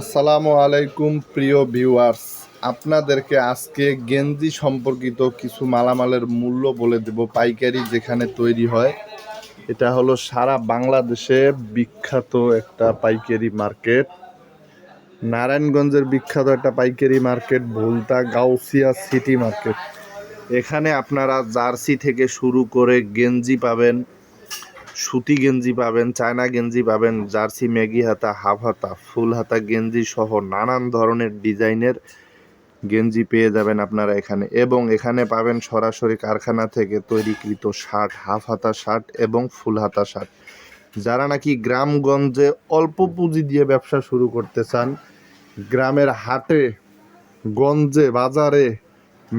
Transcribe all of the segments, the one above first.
আসসালামু আলাইকুম, প্রিয় ভিউয়ার্স। আপনাদেরকে আজকে গেঞ্জি সম্পর্কিত কিছু মালামালের মূল্য বলে দেব পাইকারি যেখানে তৈরি হয়। এটা হলো সারা বাংলাদেশে বিখ্যাত একটা পাইকারি মার্কেট। নারায়ণগঞ্জের বিখ্যাত একটা পাইকারি market, Bhulta Gausia city market. এখানে আপনারা জার্সি থেকে শুরু করে গেঞ্জি পাবেন। সুতি গেঞ্জি পাবেন, চায়না গেঞ্জি পাবেন, জার্সি, ম্যাগি হাতা, হাফ হাতা, ফুল হাতা, গেঞ্জি সহ নানান ধরনের ডিজাইনের গেঞ্জি পেয়ে যাবেন আপনারা এখানে। এবং এখানে পাবেন সরাসরি কারখানা থেকে তৈরিকৃত শার্ট, হাফ হাতা শার্ট এবং ফুল হাতা শার্ট। যারা নাকি গ্রামগঞ্জে অল্প পুঁজি দিয়ে ব্যবসা শুরু করতে চান, গ্রামের হাটে, গঞ্জে, বাজারে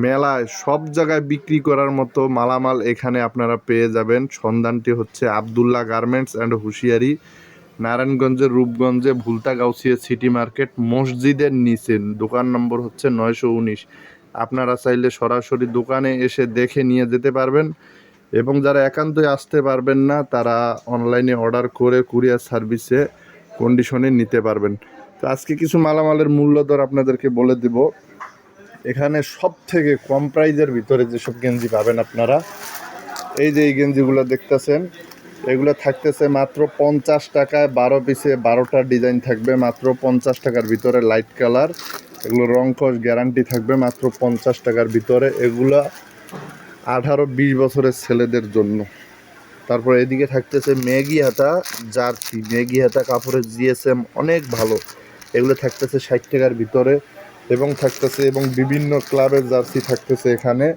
মেলায় সব জায়গায় বিক্রি করার মতো মালামাল এখানে আপনারা পেয়ে যাবেন। সন্ধানটি হচ্ছে আবদুল্লাহ গার্মেন্টস অ্যান্ড হুঁশিয়ারি, নারায়ণগঞ্জের রূপগঞ্জে ভুলতা গাউসিয়া সিটি মার্কেট, মসজিদের নিচে। দোকান নম্বর হচ্ছে নয়শো উনিশ। আপনারা চাইলে সরাসরি দোকানে এসে দেখে নিয়ে যেতে পারবেন এবং যারা একান্তই আসতে পারবেন না, তারা অনলাইনে অর্ডার করে কুরিয়ার সার্ভিসে কন্ডিশনে নিতে পারবেন। তো আজকে কিছু মালামালের মূল্য দর আপনাদেরকে বলে দিব। এখানে সব থেকে কম প্রাইজের ভিতরে যেসব গেঞ্জি পাবেন আপনারা, এই যে এই গেঞ্জিগুলো দেখতেছেন, এগুলো থাকতেছে মাত্র পঞ্চাশ টাকায়, বারো পিসে বারোটা ডিজাইন থাকবে, মাত্র পঞ্চাশ টাকার ভিতরে লাইট কালার, এগুলো রং কস গ্যারান্টি থাকবে মাত্র পঞ্চাশ টাকার ভিতরে, এগুলো আঠারো বিশ বছরের ছেলেদের জন্য। তারপর এদিকে থাকতেছে ম্যাগি হাতা, জার্সি, ম্যাগি হাতা, কাপড়ের জিএসএম অনেক ভালো, এগুলো থাকতেছে ষাট টাকার ভিতরে এবং থাকতেছে এবং বিভিন্ন ক্লাবের জার্সি থাকতেছে এখানে।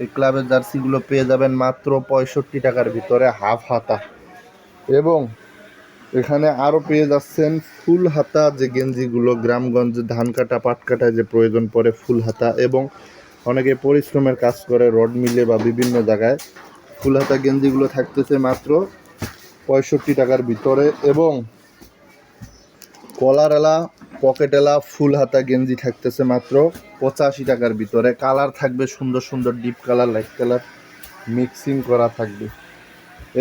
এই ক্লাবের জার্সিগুলো পেয়ে যাবেন মাত্র পঁয়ষট্টি টাকার ভিতরে হাফ হাতা। এবং এখানে আরও পেয়ে যাচ্ছেন ফুল হাতা যে গেঞ্জিগুলো, গ্রামগঞ্জে ধান কাটা, পাট কাটায় যে প্রয়োজন পড়ে ফুল হাতা এবং অনেকে পরিশ্রমের কাজ করে রড মিলে বা বিভিন্ন জায়গায়। ফুল হাতা গেঞ্জিগুলো থাকতেছে মাত্র পঁয়ষট্টি টাকার ভিতরে এবং কলারেলা পকেটেলা ফুল হাতা গেঞ্জি থাকতেছে মাত্র পঁচাশি টাকার ভিতরে। কালার থাকবে সুন্দর সুন্দর, deep colour, light colour, mixing করা থাকবে।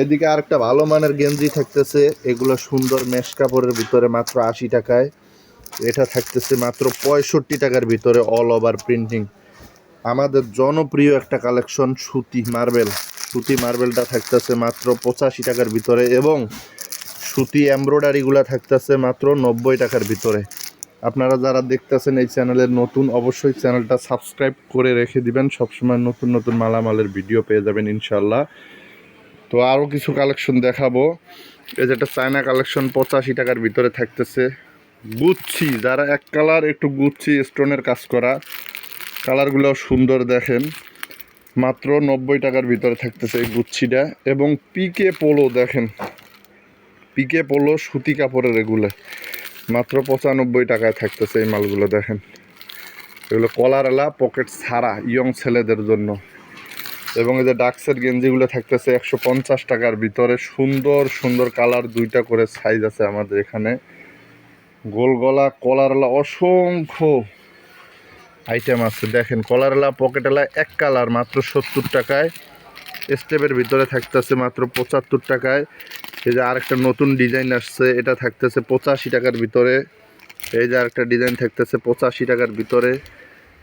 এদিকে আরেকটা ভালো মানের গেঞ্জি থাকতেছে, এগুলো সুন্দর মেশ কাপড়ের ভিতরে মাত্র আশি টাকায়। এটা থাকতেছে মাত্র পঁয়ষট্টি টাকার ভিতরে অল ওভার প্রিন্টিং আমাদের জনপ্রিয় একটা কালেকশন সুতি মার্বেল। সুতি মার্বেলটা থাকতেছে মাত্র পঁচাশি টাকার ভিতরে এবং সুতি এমব্রয়ডারিগুলো থাকতেছে মাত্র নব্বই টাকার ভিতরে। আপনারা যারা দেখতেছেন এই চ্যানেলের নতুন, অবশ্যই চ্যানেলটা সাবস্ক্রাইব করে রেখে দিবেন। সবসময় নতুন নতুন মালামালের ভিডিও পেয়ে যাবেন ইনশাল্লাহ তো আরও কিছু কালেকশন দেখাবো। এই যেটা চায়না কালেকশন, পঁচাশি টাকার ভিতরে থাকতেছে। গুচ্ছি, যারা এক কালার একটু গুচ্ছি, স্টোনের কাজ করা, কালারগুলো সুন্দর দেখেন। মাত্র নব্বই টাকার ভিতরে থাকতেছে এই গুচ্ছিটা। এবং পিকে পোলো দেখেন। পিকে পোলো সুতি কাপড়ের এগুলো। মাত্র পঁচানব্বই টাকায় থাকতেছে এই মালগুলো, দেখেন। এগুলো কলারওয়ালা পকেট ছাড়া ইয়ং ছেলেদের জন্য। এবং এই যে ডাক্সের গেঞ্জিগুলো থাকতেছে একশো পঞ্চাশ টাকার ভিতরে, সুন্দর সুন্দর কালার দুইটা করে সাইজ আছে আমাদের এখানে। গোল গলা কলারওয়ালা অসংখ্য আইটেম আছে। দেখেন কলারওয়ালা পকেটওয়ালা এক কালার মাত্র সত্তর টাকায়। স্টেপের ভিতরে থাকতেছে মাত্র পঁচাত্তর টাকায়। এই যে আরেকটা নতুন ডিজাইন আসছে, এটা থাকতেছে পঁচাশি টাকার ভিতরে। এই যে আরেকটা ডিজাইন থাকতেছে পঁচাশি টাকার ভিতরে।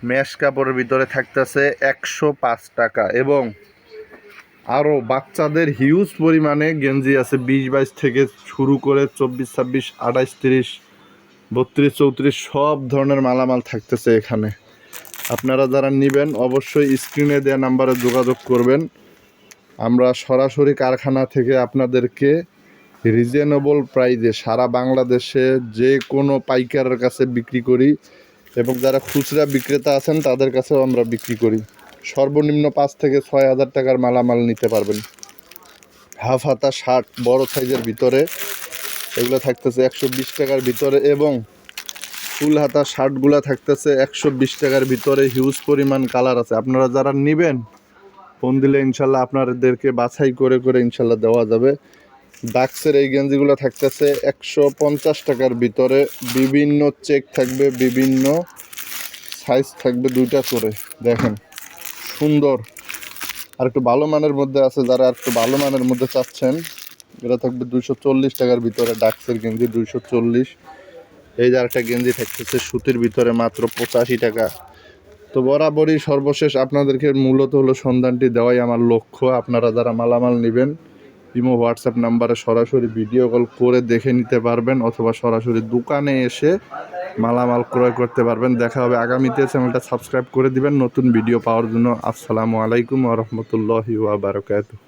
ম্যাশ কাপড়ের ভিতরে থাকতেছে একশো পাঁচ টাকা এবং আরও বাচ্চাদের হিউজ পরিমাণে গেঞ্জি আছে। বিশ বাইশ থেকে শুরু করে চব্বিশ, ছাব্বিশ আঠাইশ তিরিশ, বত্রিশ, চৌত্রিশ, সব ধরনের মালামাল থাকতেছে এখানে। আপনারা যারা নেবেন, অবশ্যই স্ক্রিনে দেওয়া নাম্বারে যোগাযোগ করবেন। আমরা সরাসরি কারখানা থেকে আপনাদেরকে রিজনেবল প্রাইজে সারা বাংলাদেশে যে কোনো পাইকারের কাছে বিক্রি করি এবং যারা খুচরা বিক্রেতা আছেন, তাদের কাছেও আমরা বিক্রি করি। সর্বনিম্ন পাঁচ থেকে ছয় হাজার টাকার মালামাল নিতে পারবেন। হাফ হাতা শার্ট বড় সাইজের ভিতরে, এগুলো থাকতেছে একশো বিশ টাকার ভিতরে এবং ফুল হাতা শার্টগুলো থাকতেছে একশো বিশ টাকার ভিতরে। হিউজ পরিমাণ কালার আছে। আপনারা যারা নেবেন ফোন দিলে ইনশাল্লাহ আপনাদেরকে বাছাই করে করে ইনশাল্লাহ দেওয়া যাবে। ডাক্সের এই গেঞ্জিগুলো থাকতেছে একশো পঞ্চাশ টাকার ভিতরে। বিভিন্ন চেক থাকবে, বিভিন্ন সাইজ থাকবে দুইটা করে। দেখেন, সুন্দর। আর একটু ভালো মানের মধ্যে আছে, যারা আর একটু ভালো মানের মধ্যে চাচ্ছেন এটা থাকবে দুইশো চল্লিশ টাকার ভিতরে। ডাক্সের গেঞ্জি দুইশো চল্লিশ। এই যে আরেকটা গেঞ্জি থাকতেছে, সুতির ভিতরে মাত্র পঁচাশি টাকা। তো বরাবরই সর্বশেষ আপনাদেরকে মূলত হলো সন্ধানটি দেওয়াই আমার লক্ষ্য। আপনারা যারা মালামাল নেবেন, ইমো, হোয়াটসঅ্যাপ নাম্বারে সরাসরি ভিডিও কল করে দেখে নিতে পারবেন অথবা সরাসরি দোকানে এসে মালামাল ক্রয় করতে পারবেন। দেখা হবে আগামীতে চ্যানেলটা সাবস্ক্রাইব করে দিবেন। নতুন ভিডিও পাওয়ার জন্য আসসালামু আলাইকুম রাহমাতুল্লাহি ওয়া বারাকাতুহু।